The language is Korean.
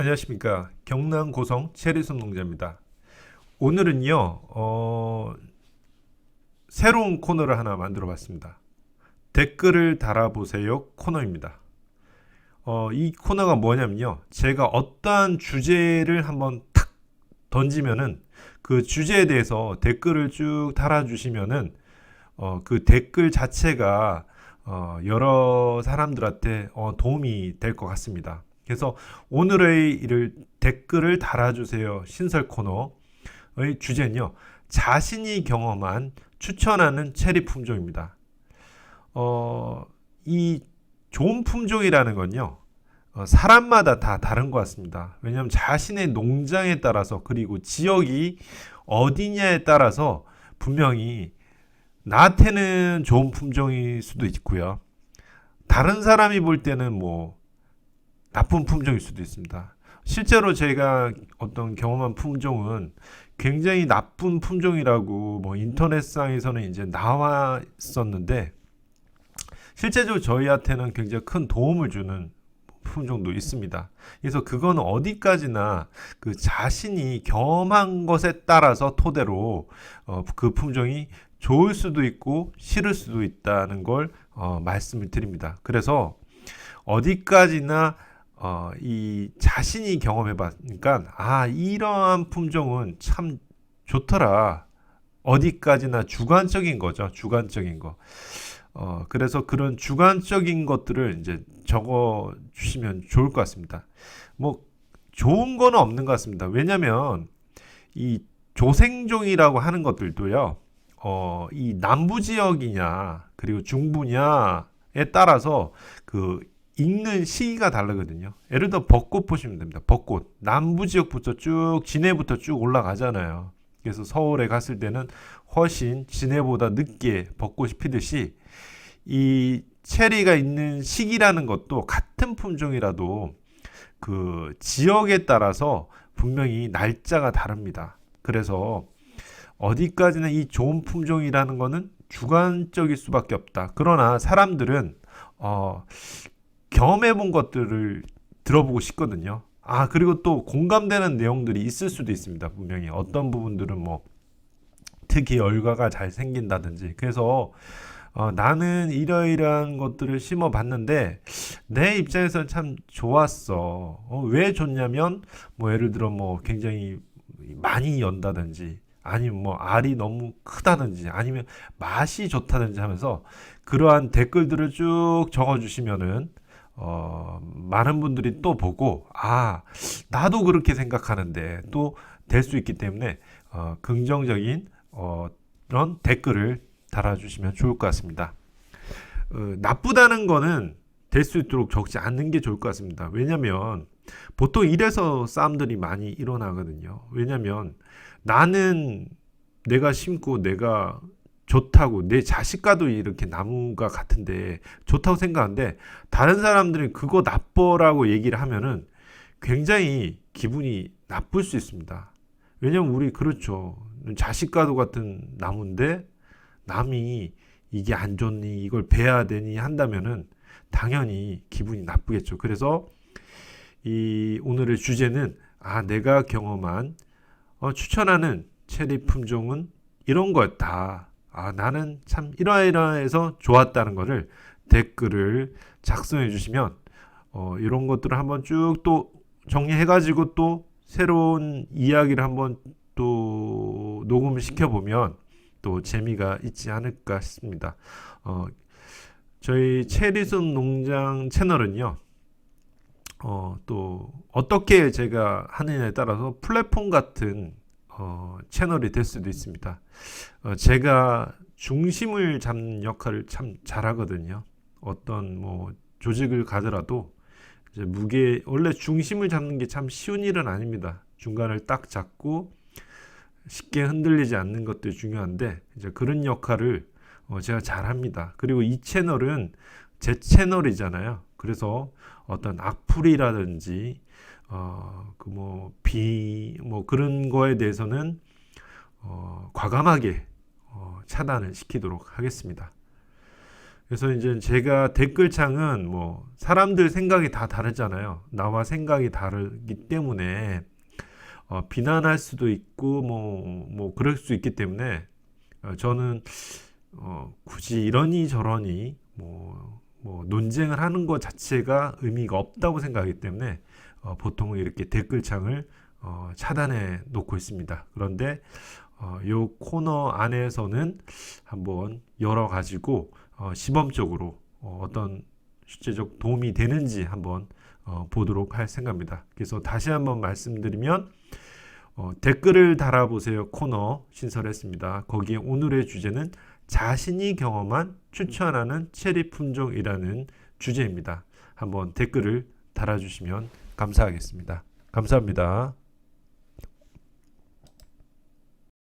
안녕하십니까 경남 고성 체리순 농자입니다. 오늘은요 어, 새로운 코너를 하나 만들어 봤습니다. 댓글을 달아보세요 코너입니다. 어, 이 코너가 뭐냐면요 제가 어떠한 주제를 한번 탁 던지면은 그 주제에 대해서 댓글을 쭉 달아주시면은 어, 그 댓글 자체가 어, 여러 사람들한테 어, 도움이 될 것 같습니다. 그래서 오늘의 이를 댓글을 달아주세요 신설 코너의 주제는요 자신이 경험한 추천하는 체리 품종입니다. 어, 이 좋은 품종이라는 건요 어, 사람마다 다 다른 것 같습니다. 왜냐하면 자신의 농장에 따라서 그리고 지역이 어디냐에 따라서 분명히 나한테는 좋은 품종일 수도 있고요. 다른 사람이 볼 때는 뭐 나쁜 품종일 수도 있습니다. 실제로 제가 어떤 경험한 품종은 굉장히 나쁜 품종이라고 뭐 인터넷상에서는 이제 나왔었는데 실제적으로 저희한테는 굉장히 큰 도움을 주는 품종도 있습니다. 그래서 그건 어디까지나 그 자신이 경험한 것에 따라서 토대로 어, 그 품종이 좋을 수도 있고 싫을 수도 있다는 걸 어, 말씀을 드립니다. 그래서 어디까지나 어, 이 자신이 경험해 봤으니까 아 이러한 품종은 참 좋더라. 어디까지나 주관적인 거죠 주관적인 거. 어, 그래서 그런 주관적인 것들을 이제 적어 주시면 좋을 것 같습니다. 뭐 좋은 거는 없는 것 같습니다. 왜냐면 이 조생종이라고 하는 것들도요 어, 이 남부 지역이냐 그리고 중부냐에 따라서 그 익는 시기가 다르거든요. 예를 들어 벚꽃 보시면 됩니다. 벚꽃 남부 지역부터 쭉 진해부터 쭉 올라가잖아요. 그래서 서울에 갔을 때는 훨씬 진해보다 늦게 벚꽃이 피듯이 이 체리가 있는 시기라는 것도 같은 품종이라도 그 지역에 따라서 분명히 날짜가 다릅니다. 그래서 어디까지나 이 좋은 품종이라는 거는 주관적일 수밖에 없다. 그러나 사람들은 어, 경험해 본 것들을 들어보고 싶거든요. 아, 그리고 또 공감되는 내용들이 있을 수도 있습니다. 분명히 어떤 부분들은 뭐 특히 열과가 잘 생긴다든지. 그래서 어, 나는 이러이러한 것들을 심어 봤는데 내 입장에서 참 좋았어. 어, 왜 좋냐면 뭐 예를 들어 뭐 굉장히 많이 연다든지 아니면 뭐 알이 너무 크다든지 아니면 맛이 좋다든지 하면서 그러한 댓글들을 쭉 적어 주시면은 어, 많은 분들이 또 보고 아 나도 그렇게 생각하는데 또 될 수 있기 때문에 어, 긍정적인 어, 그런 댓글을 달아주시면 좋을 것 같습니다. 어, 나쁘다는 거는 될 수 있도록 적지 않는 게 좋을 것 같습니다. 왜냐하면 보통 이래서 싸움들이 많이 일어나거든요. 왜냐하면 나는 내가 심고 내가 좋다고 내 자식과도 이렇게 나무가 같은데 좋다고 생각하는데 다른 사람들이 그거 나빠라고 얘기를 하면은 굉장히 기분이 나쁠 수 있습니다. 왜냐면 우리 그렇죠. 자식과도 같은 나무인데 남이 이게 안 좋니 이걸 베야 되니 한다면은 당연히 기분이 나쁘겠죠. 그래서 이 오늘의 주제는 아 내가 경험한 어, 추천하는 체리 품종은 이런 거였다. 아, 나는 참 이러이러해서 좋았다는 것을 댓글을 작성해 주시면 어, 이런 것들을 한번 쭉 또 정리해 가지고 또 새로운 이야기를 한번 또 녹음을 시켜 보면 또 재미가 있지 않을까 싶습니다. 어, 저희 체리순 농장 채널은요. 어, 또 어떻게 제가 하느냐에 따라서 플랫폼 같은 어, 채널이 될 수도 있습니다. 어, 제가 중심을 잡는 역할을 참 잘하거든요. 어떤 뭐 조직을 가더라도 무게 원래 중심을 잡는 게 참 쉬운 일은 아닙니다. 중간을 딱 잡고 쉽게 흔들리지 않는 것도 중요한데 이제 그런 역할을 어, 제가 잘합니다. 그리고 이 채널은 제 채널이잖아요. 그래서 어떤 악플이라든지 어, 그 뭐, 비, 뭐 그런 거에 대해서는 어, 과감하게 어, 차단을 시키도록 하겠습니다. 그래서 이제 제가 댓글창은 뭐 사람들 생각이 다 다르잖아요. 나와 생각이 다르기 때문에 어, 비난할 수도 있고 뭐뭐 그럴 수 있기 때문에 어, 저는 어, 굳이 이러니 저러니 뭐, 뭐 논쟁을 하는 것 자체가 의미가 없다고 생각하기 때문에 어, 보통 이렇게 댓글창을 어, 차단해 놓고 있습니다. 그런데 어, 요 코너 안에서는 한번 열어 가지고 어, 시범적으로 어, 어떤 실제적 도움이 되는지 한번 어, 보도록 할 생각입니다. 그래서 다시 한번 말씀드리면 어, 댓글을 달아보세요 코너 신설했습니다. 거기에 오늘의 주제는 자신이 경험한 추천하는 체리 품종이라는 주제입니다. 한번 댓글을 달아주시면 감사하겠습니다. 감사합니다.